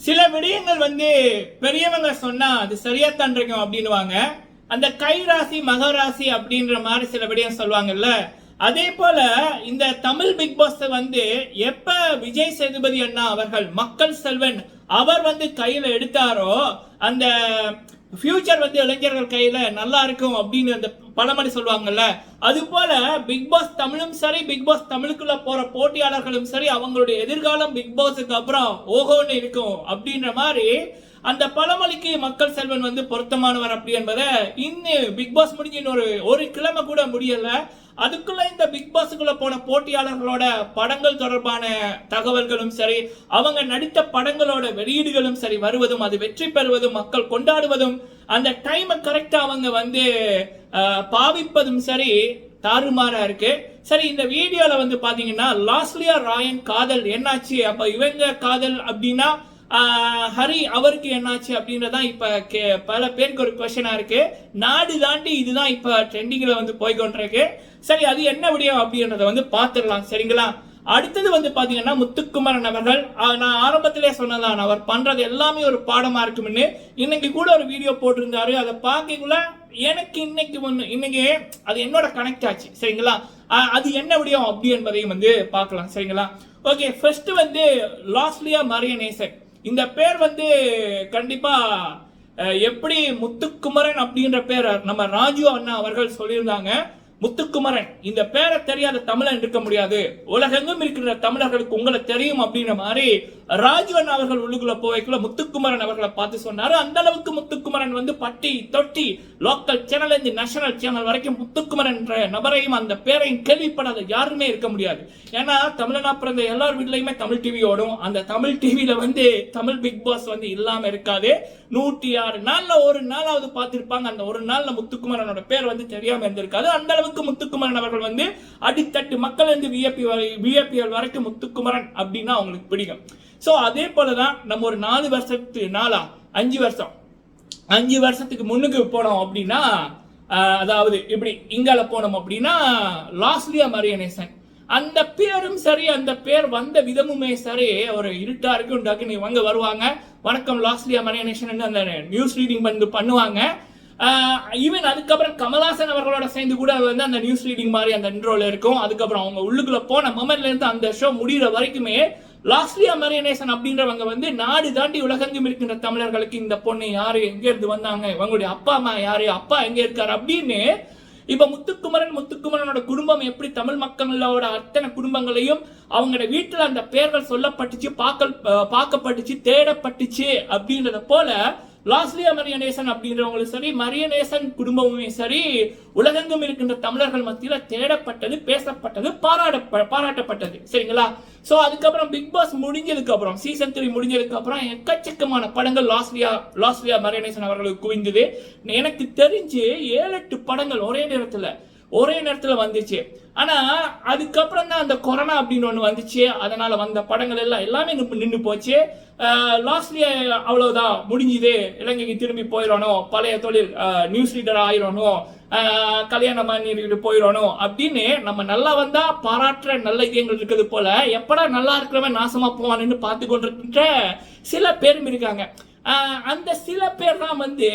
சில விடயங்கள் வந்து பெரியவங்க சொன்னா அது சரியா தான் அப்படின்வாங்க அப்படின்னுவாங்க. அந்த கை ராசி மகராசி அப்படின்ற மாதிரி சில விடயம் சொல்லுவாங்கல்ல. அதே போல இந்த தமிழ் பிக் பாஸ் வந்து எப்ப விஜய் சேதுபதி அண்ணா அவர்கள் மக்கள் செல்வன் அவர் வந்து கையில எடுத்தாரோ அந்த ஃபியூச்சர் வந்து இளைஞர்கள் கையில் நல்லா இருக்கும் அப்படின்னு அந்த பழமொழி சொல்லுவாங்கல்ல. அது போல பிக் பாஸ் தமிழும் சரி பிக் பாஸ் தமிழுக்குள்ள போற போட்டியாளர்களும் சரி அவங்களுடைய எதிர்காலம் பிக் பாஸுக்கு அப்புறம் ஓஹோன்னு இருக்கும் அப்படின்ற மாதிரி அந்த பழமொழிக்கு மக்கள் செல்வன் வந்து பொருத்தமானவர் அப்படி என்பதை இன்னும் பிக் பாஸ் முடிஞ்சு இன்னொரு ஒரு கிழமை கூட முடியல. அதுக்குள்ள இந்த பிக் பாஸுக்குள்ள போன போட்டியாளர்களோட படங்கள் தொடர்பான தகவல்களும் சரி அவங்க நடித்த படங்களோட வெளியீடுகளும் சரி வருவதும் அது வெற்றி பெறுவதும் மக்கள் கொண்டாடுவதும் அந்த டைமை கரெக்டா அவங்க வந்து பாவிப்பதும் சரி தாறுமாறா இருக்கு. சரி இந்த வீடியோல வந்து பாத்தீங்கன்னா லாஸ்லியா ராயன் காதல் என்னாச்சு? அப்ப இவங்க காதல் அப்படின்னா ஹரி அவருக்கு என்னாச்சு அப்படின்றதான் இப்ப கே- பல பேருக்கு ஒரு கொஸ்டினா இருக்கு. நாடு தாண்டி இதுதான் இப்ப ட்ரெண்டிங்ல வந்து போய்கொண்டிருக்கு சரி அது என்ன விடியம் அப்படின்றத வந்து பாத்துடலாம் சரிங்களா? அடுத்தது வந்து பாத்தீங்கன்னா முத்துக்குமரன் அவர்கள் நான் ஆரம்பத்திலே சொன்னதான் அவர் பண்றது எல்லாமே ஒரு பாடமா இருக்கும்னு. இன்னைக்கு கூட ஒரு வீடியோ போட்டிருந்தாரு. அதை பார்க்கக்குள்ள எனக்கு இன்னைக்கு ஒண்ணு இன்னைக்கு அது என்னோட கனெக்ட் ஆச்சு. சரிங்களா? அது என்ன விடயம் அப்படி என்பதையும் வந்து பார்க்கலாம். சரிங்களா? ஓகே ஃபர்ஸ்ட் வந்து லாஸ்ட்லியா மரியநேசன். இந்த பேர் வந்து கண்டிப்பாக எப்படி முத்துக்குமரன் அப்படின்ற பேர் நம்ம ராஜு அண்ணா அவர்கள் சொல்லியிருந்தாங்க. முத்துக்குமரன் இந்த பேரை தெரியாத தமிழன் இருக்க முடியாது. உலகெங்கும் இருக்கிற தமிழர்களுக்கு உங்களை தெரியும் அப்படின்ற மாதிரி ராஜீவன் அவர்கள் உள்ளுக்குள்ள போய்க்குள்ள முத்துக்குமரன் அவர்களை பார்த்து சொன்னாரு. அந்த அளவுக்கு முத்துக்குமரன் வந்து பட்டி தொட்டி லோக்கல் சேனல் இருந்து நேஷனல் சேனல் வரைக்கும் முத்துக்குமரன் என்ற நபரையும் அந்த பேரையும் கேள்விப்படாத யாருமே இருக்க முடியாது. ஏன்னா தமிழனா பிறந்த எல்லார் வீட்லயுமே தமிழ் டிவி ஓடும். அந்த தமிழ் டிவியில வந்து தமிழ் பிக் பாஸ் வந்து இல்லாம இருக்காது. நூற்றி ஆறு நாள்ல ஒரு நாளாவது பார்த்திருப்பாங்க. அந்த ஒரு நாள்ல முத்துக்குமரனோட பேர் வந்து தெரியாம இருந்திருக்காது. அந்த அளவுக்கு முத்துக்குமரன் அவர்கள் வந்து அடித்தட்டு மக்கள் இருந்து விஐபி விஐபிஎல் வரைக்கும் முத்துக்குமரன் அப்படின்னா அவங்களுக்கு பிடிக்கும். சோ அதே போலதான் நம்ம ஒரு நாலு வருஷத்து நாளா அஞ்சு வருஷம். அஞ்சு வருஷத்துக்கு முன்னுக்கு போனோம் அப்படின்னா அதாவது இப்படி இங்கால போனோம் அப்படின்னா லாஸ்லியா மரியனேசன் அந்த பேரும் சரி அந்த பேர் வந்த விதமுமே சரி ஒரு இருட்டா இருக்கும் டக்குன்னு இவங்க வருவாங்க. வணக்கம் லாஸ்லியா மரியநேசன் அந்த நியூஸ் ரீடிங் வந்து பண்ணுவாங்க. ஈவன் அதுக்கப்புறம் கமலாசன் அவர்களோட சேர்ந்து கூட வந்து அந்த நியூஸ் ரீடிங் மாதிரி அந்த இன்ட்ரோல இருக்கும். அதுக்கப்புறம் அவங்க உள்ளுக்குள்ள போன மொமெண்ட்ல இருந்து அந்த ஷோ முடிகிற வரைக்குமே லாஸ்லியா மரியநேசன் அப்படின்றவங்க வந்து நாடு தாண்டி உலகெங்கும் இருக்கின்ற தமிழர்களுக்கு இந்த பொண்ணு யாரு எங்க இருந்து வந்தாங்க இவங்களுடைய அப்பா அம்மா யாரு அப்பா எங்க இருக்காரு அப்படின்னு இப்ப முத்துக்குமரன் முத்துக்குமரனோட குடும்பம் எப்படி தமிழ் மக்களோட அத்தனை குடும்பங்களையும் அவங்களோட வீட்டுல அந்த பெயர்கள் சொல்லப்பட்டுச்சு பார்க்கல் பார்க்கப்பட்டுச்சு தேடப்பட்டுச்சு அப்படின்றத போல லாஸ்லியா மரியநேசன் அப்படின்றவங்களும் சரி மரியநேசன் குடும்பமுமே சரி உலகெங்கும் இருக்கின்ற தமிழர்கள் மத்தியில் தேடப்பட்டது பேசப்பட்டது பாராட்ட பாராட்டப்பட்டது. சரிங்களா? ஸோ அதுக்கப்புறம் பிக் பாஸ் முடிஞ்சதுக்கு அப்புறம் சீசன் த்ரீ முடிஞ்சதுக்கு அப்புறம் எக்கச்சக்கமான படங்கள் லாஸ்லியா லாஸ்லியா மரியநேசன் அவர்களுக்கு குவிந்தது. எனக்கு தெரிஞ்சு ஏழு எட்டு படங்கள் ஒரே நேரத்தில் ஒரே நேரத்தில் வந்துச்சு. ஆனால் அதுக்கப்புறம் தான் அந்த கொரோனா அப்படின்னு ஒன்று வந்துச்சு. அதனால் வந்த படங்கள் எல்லாம் எல்லாமே நின்று போச்சு. லாஸ்ட்லியா அவ்வளோதான் முடிஞ்சுது. இலங்கைக்கு திரும்பி போயிடணும். பழைய தொழில் நியூஸ் ரீடர் ஆயிடணும். கல்யாணம் பண்ணிட்டு போயிடணும் அப்படின்னு நம்ம நல்லா வந்தா பாராட்டுற நல்ல இதயங்கள் இருக்குது போல. எப்படா நல்லா இருக்கிறவன் நாசமா போவானுன்னு பார்த்து கொண்டிருக்கின்ற சில பேரும் இருக்காங்க. அந்த சில பேர் தான் வந்து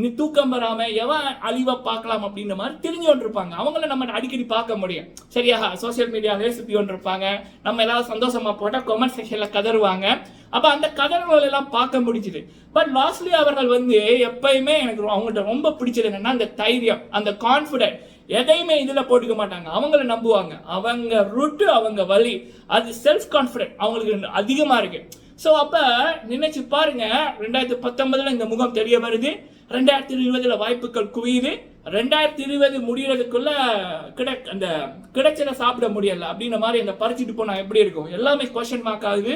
நீ தூக்கம் வராம எவன் அழிவா பார்க்கலாம் அப்படின்ற மாதிரி தெரிஞ்சு கொண்டிருப்பாங்க அவங்கள நம்ம அடிக்கடி பார்க்க முடியும். சரியா? சோசியல் மீடியாவே சுத்தி இருப்பாங்க. நம்ம ஏதாவது சந்தோஷமா போட்டால் கமெண்ட் செக்ஷன்ல கதறுவாங்க. அப்ப அந்த கதறுகள் எல்லாம் பார்க்க முடிஞ்சுது. பட் லாஸ்ட்லி அவர்கள் வந்து எப்பயுமே எனக்கு அவங்கள்ட்ட ரொம்ப பிடிச்சது என்னன்னா அந்த தைரியம் அந்த கான்ஃபிடென்ட் எதையுமே இதுல போட்டுக்க மாட்டாங்க. அவங்கள நம்புவாங்க. அவங்க ரூட்டு அவங்க வழி. அது செல்ஃப் கான்ஃபிடென்ட் அவங்களுக்கு அதிகமா இருக்கு. சோ அப்ப நினைச்சு பாருங்க. ரெண்டாயிரத்தி பத்தொன்பதுல இந்த முகம் தெரிய வருது. ரெண்டாயிரத்தி இருபதுல வாய்ப்புகள் குவியுது. ரெண்டாயிரத்தி இருபது முடியறதுக்குள்ள கிட அந்த கிடைச்சத சாப்பிட முடியல. அப்படின்ற மாதிரி அந்த பறிச்சுட்டு போனால் எப்படி இருக்கும்? எல்லாமே கொஸ்டின் மார்க் ஆகுது.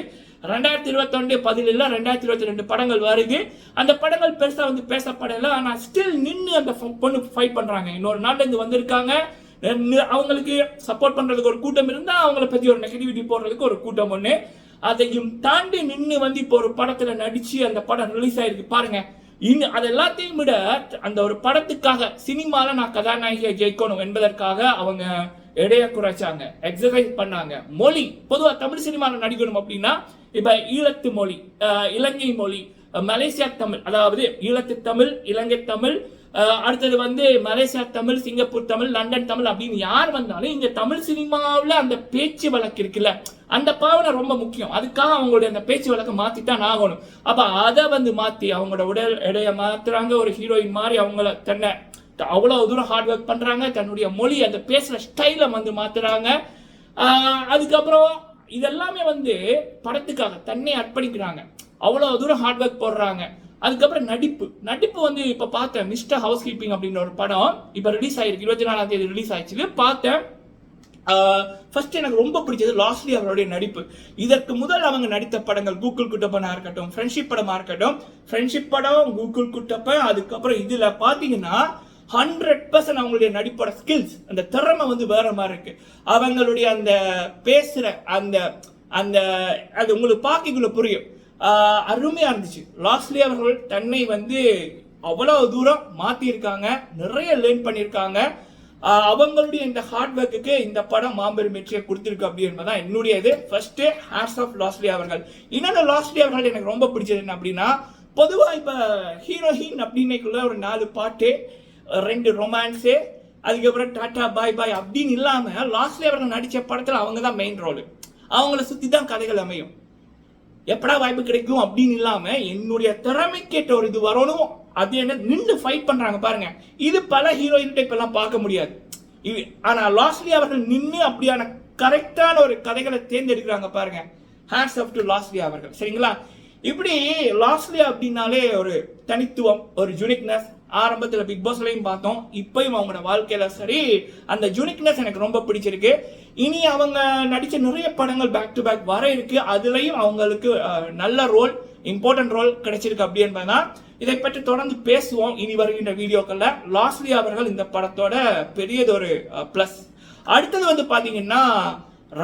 ரெண்டாயிரத்தி இருபத்தொண்டு பதிலில் ரெண்டாயிரத்தி இருபத்தி ரெண்டு படங்கள் வருது. அந்த படங்கள் பெருசாக வந்து பேசப்படல. ஆனால் ஸ்டில் நின்று அந்த பொண்ணு ஃபைட் பண்ணுறாங்க இன்னொரு நாள்ல இருந்து வந்திருக்காங்க அவங்களுக்கு சப்போர்ட் பண்ணுறதுக்கு ஒரு கூட்டம் இருந்தால் அவங்கள பற்றி ஒரு நெகட்டிவிட்டி போடுறதுக்கு ஒரு கூட்டம் ஒன்று அதையும் தாண்டி நின்று வந்து இப்போ ஒரு படத்தில் நடித்து அந்த படம் ரிலீஸ் ஆயிருக்கு. பாருங்கள் இன்னும் அது எல்லாத்தையும் விட அந்த ஒரு படத்துக்காக சினிமாவில் நான் கதாநாயகியை ஜெயிக்கணும் என்பதற்காக அவங்க எடைய குறைச்சாங்க எக்ஸசைஸ் பண்ணாங்க. மொழி பொதுவாக தமிழ் சினிமாவில் நடிக்கணும் அப்படின்னா இப்போ ஈழத்து மொழி இலங்கை மொழி மலேசியா தமிழ் அதாவது ஈழத்து தமிழ் இலங்கை தமிழ் அடுத்தது வந்து Malaysia Tamil Singapore Tamil London Tamil அப்படின்னு யார் வந்தாலும் இந்த தமிழ் சினிமாவில் அந்த பேச்சு வழக்கு இருக்குல்ல அந்த பாவனை ரொம்ப முக்கியம். அதுக்காக அவங்களுடைய அந்த பேச்சு வழக்கை மாத்தித்தான் ஆகணும். அப்ப அதை வந்து மாத்தி அவங்களோட உடல் எடையை மாத்துறாங்க. ஒரு ஹீரோயின் மாதிரி அவங்கள தன்னை அவ்வளவு தூரம் ஹார்ட் ஒர்க் பண்றாங்க. தன்னுடைய மொழி அந்த பேசுற ஸ்டைலை வந்து மாத்துறாங்க. அதுக்கப்புறம் இதெல்லாமே வந்து படத்துக்காக தன்னை அர்ப்பணிக்கிறாங்க. அவ்வளோ தூரம் ஹார்ட் ஒர்க் போடுறாங்க. அதுக்கப்புறம் நடிப்பு. நடிப்பு வந்து இப்போ பார்த்தேன் மிஸ்டர் ஹவுஸ் கீப்பிங் அப்படின்ற ஒரு படம் இப்போ ரிலீஸ் ஆயிருக்கு. இருபத்தி நாலாம் தேதி ரிலீஸ் ஆயிடுச்சு பார்த்தேன். ஃபர்ஸ்ட் எனக்கு ரொம்ப பிடிச்சது லாஸ்ட்லி அவருடைய நடிப்பு. இதற்கு முதல் அவங்க நடித்த படங்கள் கூகுள் குட்டப்பனாக இருக்கட்டும் ஃப்ரெண்ட்ஷிப் படமாக இருக்கட்டும் ஃப்ரெண்ட்ஷிப் படம் கூகுள் குட்டப்பன் அதுக்கப்புறம் இதில் பார்த்தீங்கன்னா ஹண்ட்ரட் பர்சன்ட் அவங்களுடைய நடிப்போட ஸ்கில்ஸ் அந்த திறமை வந்து வேற மாதிரி இருக்கு. அவங்களுடைய அந்த பேசுற அந்த அந்த அது உங்களுக்கு பார்க்கக்குள்ள புரியும். அருமையாக இருந்துச்சு. லாஸ்ட்லி அவர்கள் தன்னை வந்து அவ்வளோ தூரம் மாற்றியிருக்காங்க நிறைய லேர்ன் பண்ணியிருக்காங்க. அவங்களுடைய இந்த ஹார்ட் ஒர்க்குக்கு இந்த படம் மாபெரும் வெற்றியை கொடுத்துருக்கு அப்படி தான் என்னுடைய இது. ஃபர்ஸ்ட் ஹேர்ஸ் ஆஃப் லாஸ்ட்லி அவர்கள். இன்னொன்று லாஸ்ட்லி அவர்கள் எனக்கு ரொம்ப பிடிச்சது என்ன அப்படின்னா பொதுவாக இப்போ ஹீரோயின் அப்படின்னைக்குள்ள ஒரு நாலு பாட்டு ரெண்டு ரொமான்ஸு அதுக்கப்புறம் டாட்டா பாய் பாய் அப்படின்னு இல்லாமல் லாஸ்ட்லி அவர்கள் நடித்த படத்தில் அவங்க தான் மெயின் ரோல் அவங்கள சுற்றி தான் கதைகள் அமையும். எப்படா வாய்ப்பு கிடைக்கும் அப்படின்னு இல்லாம என்னுடைய திறமைக்கேற்ற ஒரு இது வரணும். அது என்ன? நின்று ஃபைட் பண்றாங்க பாருங்க. இது பல ஹீரோயின் டைப் எல்லாம் பார்க்க முடியாது. இது ஆனா லாஸ்ட்லி அவர்கள் நின்று அப்படியான கரெக்டான ஒரு கதைகளை தேர்ந்தெடுக்கிறாங்க பாருங்க. ஹேட்ஸ் அப் டு லாஸ்லி அவர்கள். சரிங்களா? இப்படி லாஸ்ட்லி அப்படின்னாலே ஒரு தனித்துவம் ஒரு ஜுனிக்னஸ் ஆரம்பத்தில் பிக் பாஸ்லையும் பார்த்தோம். இப்பயும் அவங்களோட வாழ்க்கையில சரி அந்த ஜுனிக்னஸ் எனக்கு ரொம்ப பிடிச்சிருக்கு. இனி அவங்க நடித்த நிறைய படங்கள் பேக் டு பேக் வர இருக்கு. அதுலயும் அவங்களுக்கு நல்ல ரோல் இம்பார்ட்டன்ட் ரோல் கிடைச்சிருக்கு அப்படி என்பதுதான் இதை பற்றி தொடர்ந்து பேசுவோம் இனி வருகின்ற வீடியோக்கள்ல. லாஸ்லி அவர்கள் இந்த படத்தோட பெரியதொரு பிளஸ் அடுத்தது வந்து பாத்தீங்கன்னா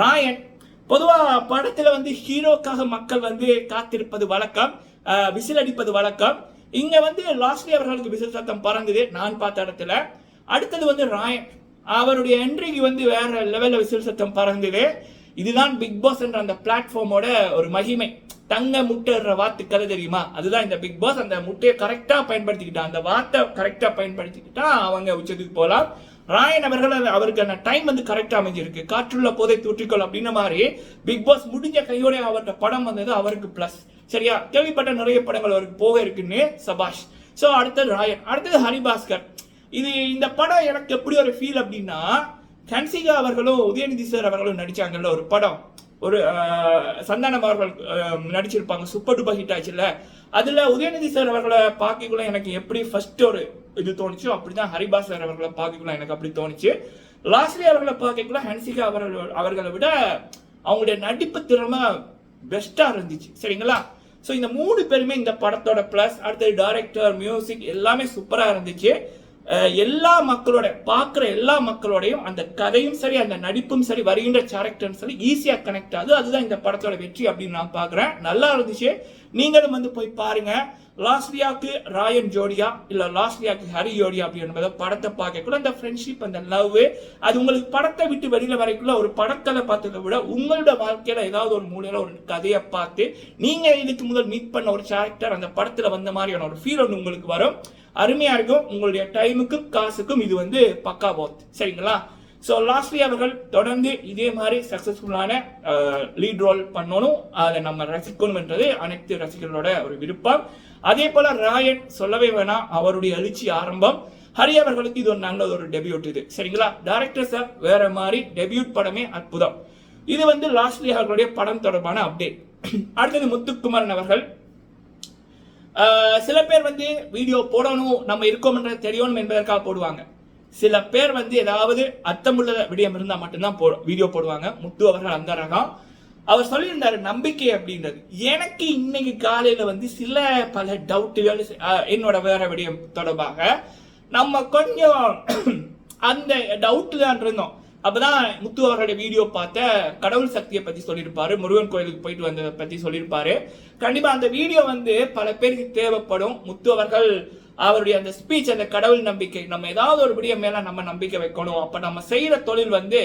ராயன் பொதுவா படத்துல வந்து ஹீரோக்காக மக்கள் வந்து காத்திருப்பது வழக்கம் விசில் அடிப்பது வழக்கம். இங்க வந்து லாஸ்ட்லி அவர்களுக்கு விசில் சத்தம் பறந்தது நான் பார்த்த இடத்துல. அடுத்தது வந்து ராயன். அவருடைய என்ட்ரிக்கு வந்து வேற லெவல்ல விசில் சத்தம் பறந்தது. இதுதான் பிக் பாஸ் என்ற அந்த பிளாட்ஃபார்மோட ஒரு மகிமை. தங்க முட்டைற வாத்து கதை தெரியுமா? அதுதான் இந்த பிக் பாஸ் அந்த முட்டையை கரெக்டா பயன்படுத்திக்கிட்டா அந்த வார்த்தை கரெக்டா பயன்படுத்திக்கிட்டா அவங்க உச்சத்துக்கு போகலாம். ராயன் அவர்கள் அவருக்கான டைம் வந்து கரெக்டாக அமைஞ்சிருக்கு. காற்றுள்ள போதை தூற்றிக்கொள் அப்படின்ன மாதிரி பிக் பாஸ் முடிஞ்ச கையோட அவர்கிட்ட படம் வந்தது அவருக்கு பிளஸ் சரியா? கேள்விப்பட்ட நிறைய படங்கள் அவருக்கு போக இருக்குன்னு சபாஷ். ஸோ அடுத்தது ராயன். அடுத்தது ஹரிபாஸ்கர். இது இந்த படம் எனக்கு எப்படி ஒரு ஃபீல் அப்படின்னா கன்சிகா அவர்களும் உதயநிதி சார் அவர்களும் நடிச்சாங்கல்ல ஒரு படம். ஒரு சந்தானம் அவர்கள் நடிச்சிருப்பாங்க. சூப்பர் டூப்பர் ஹிட் ஆச்சுல்ல. அதுல உதயநிதி சார் அவர்களை பார்க்கக்குள்ள எனக்கு எப்படி ஃபர்ஸ்ட் ஒரு இது தோணுச்சோ அப்படிதான் ஹரிபா சார் அவர்களை பார்க்கக்குள்ள எனக்கு அப்படி தோணுச்சு. லாஸ்ட்லி அவர்களை பார்க்கக்குள்ள ஹன்சிகா அவர்கள் அவர்களை விட அவங்களுடைய நடிப்பு திறமை பெஸ்டா இருந்துச்சு. சரிங்களா? ஸோ இந்த மூணு பேருமே இந்த படத்தோட ப்ளஸ் அடுத்தது டைரக்டர் மியூசிக் எல்லாமே சூப்பராக இருந்துச்சு. எல்லா மக்களோட பார்க்குற எல்லா மக்களோடையும் அந்த கதையும் சரி அந்த நடிப்பும் சரி வருகின்ற கேரக்டரும் சரி ஈஸியாக கனெக்ட் ஆகுது. அதுதான் இந்த படத்தோட வெற்றி அப்படின்னு நான் பார்க்குறேன். நல்லா இருந்துச்சு. நீங்களும் வந்து போய் பாருங்க. லாஸ்லியாக்கு ராயன் ஜோடியா இல்ல லாஸ்லியாக்கு ஹரி ஜோடியா அப்படின்ற படத்தை படத்தை பார்க்கக்குள்ள அந்த ஃப்ரெண்ட்ஷிப் அந்த லவ் அது உங்களுக்கு படத்தை விட்டு வெளியில வரைக்குள்ள ஒரு படக்கலை பார்த்ததை விட உங்களோட வாழ்க்கையில ஏதாவது ஒரு மூலையில ஒரு கதையை பார்த்து நீங்க இதுக்கு முதல் மீட் பண்ண ஒரு கேரக்டர் அந்த படத்துல வந்த மாதிரியான ஒரு ஃபீல் ஒன்று உங்களுக்கு வரும். அருமையா இருக்கும். உங்களுடைய டைமுக்கும் காசுக்கும் இது வந்து பக்கா போத் சரிங்களா? ஸோ லாஸ்ட்லி அவர்கள் தொடர்ந்து இதே மாதிரி சக்ஸஸ்ஃபுல்லான லீட் ரோல் பண்ணணும் அதை நம்ம ரசிக்கணும்ன்றது அனைத்து ரசிகர்களோட ஒரு விருப்பம். அதே போல ராயன் சொல்லவே வேணாம் அவருடைய எழுச்சி ஆரம்பம். ஹரி அவர்களுக்கு இது ஒரு நல்ல ஒரு டெபியூட் இது. சரிங்களா? டேரக்டர் சார் வேற மாதிரி டெபியூட் படமே அற்புதம். இது வந்து லாஸ்ட்லி அவர்களுடைய படம் தொடர்பான அப்டேட் அடுத்தது முத்துக்குமரன் அவர்கள். சில பேர் வந்து வீடியோ போடணும் நம்ம இருக்கோம்ன்றது தெரியணும் என்பதற்காக போடுவாங்க. சில பேர் வந்து ஏதாவது அர்த்தமுள்ள விடயம் இருந்தால் மட்டும்தான் போ வீடியோ போடுவாங்க. முத்து அவர்கள் அந்த ரகம் அவர் சொல்லியிருந்தாரு நம்பிக்கை அப்படின்றது. எனக்கு இன்னைக்கு காலையில் வந்து சில பல டவுட்டுகள் என்னோட வேற விடயம் தொடர்பாக நம்ம கொஞ்சம் அந்த டவுட்டு தான் இருந்தோம். அப்பதான் முத்து அவர்களுடைய வீடியோ பார்த்த கடவுள் சக்தியை பத்தி சொல்லியிருப்பாரு முருகன் கோயிலுக்கு போயிட்டு வந்ததை பத்தி சொல்லியிருப்பாரு. கண்டிப்பா அந்த வீடியோ வந்து பல பேருக்கு தேவைப்படும். முத்து அவர்கள் அவருடைய அந்த ஸ்பீச் அந்த கடவுள் நம்பிக்கை நம்ம ஏதாவது ஒரு விடியம் மேல நம்ம நம்பிக்கை வைக்கணும். அப்ப நம்ம செய்யற தொழில் வந்து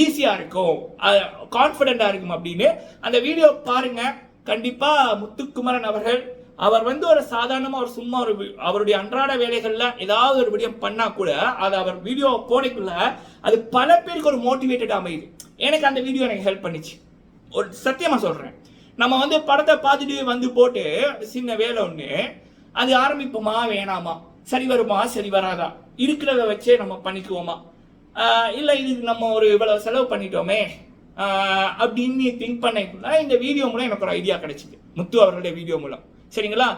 ஈஸியா இருக்கும். கான்பிடண்டா இருக்கும் அப்படின்னு. அந்த வீடியோ பாருங்க. கண்டிப்பா முத்துக்குமரன் அவர்கள் அவர் வந்து ஒரு சாதாரணமா ஒரு சும்மா ஒரு அவருடைய அன்றாட வேலைகள்ல ஏதாவது ஒரு விடியம் பண்ணா கூட அது அவர் வீடியோ போடக்குள்ள அது பல பேருக்கு ஒரு மோட்டிவேட்டட் அமையுது. எனக்கு அந்த வீடியோ எனக்கு ஹெல்ப் பண்ணிச்சு. ஒரு சத்தியமா சொல்றேன். நம்ம வந்து படத்தை பார்த்துட்டு வந்து போட்டு சின்ன வேலை ஒன்று அது ஆரம்பிப்போமா? வேணாமா. சரி வருமா? சரி வராதா? இருக்கிறத வச்சே நம்ம பண்ணிக்குவோமா? இல்லை இதுக்கு நம்ம ஒரு இவ்வளோ செலவு பண்ணிட்டோமே. அப்படின்னு திங்க் பண்ணக்குள்ள இந்த வீடியோ மூலம் எனக்கு ஒரு ஐடியா கிடைச்சிது. முத்து அவர்களுடைய வீடியோ மூலம். சரிங்களா?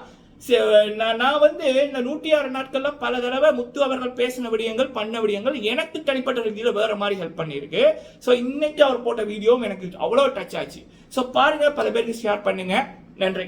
நான் நான் வந்து இந்த நூற்றி ஆறு நாட்கள்ல பல தடவை முத்து அவர்கள் பேசின விடயங்கள் பண்ண விடயங்கள் எனக்கு தனிப்பட்ட ரீதியில் வேற மாதிரி ஹெல்ப் பண்ணியிருக்கு. ஸோ இன்னைக்கு அவர் போட்ட வீடியோவும் எனக்கு அவ்வளோ டச் ஆச்சு. ஸோ பாருங்க பல பேருக்கு ஷேர் பண்ணுங்க. நன்றி.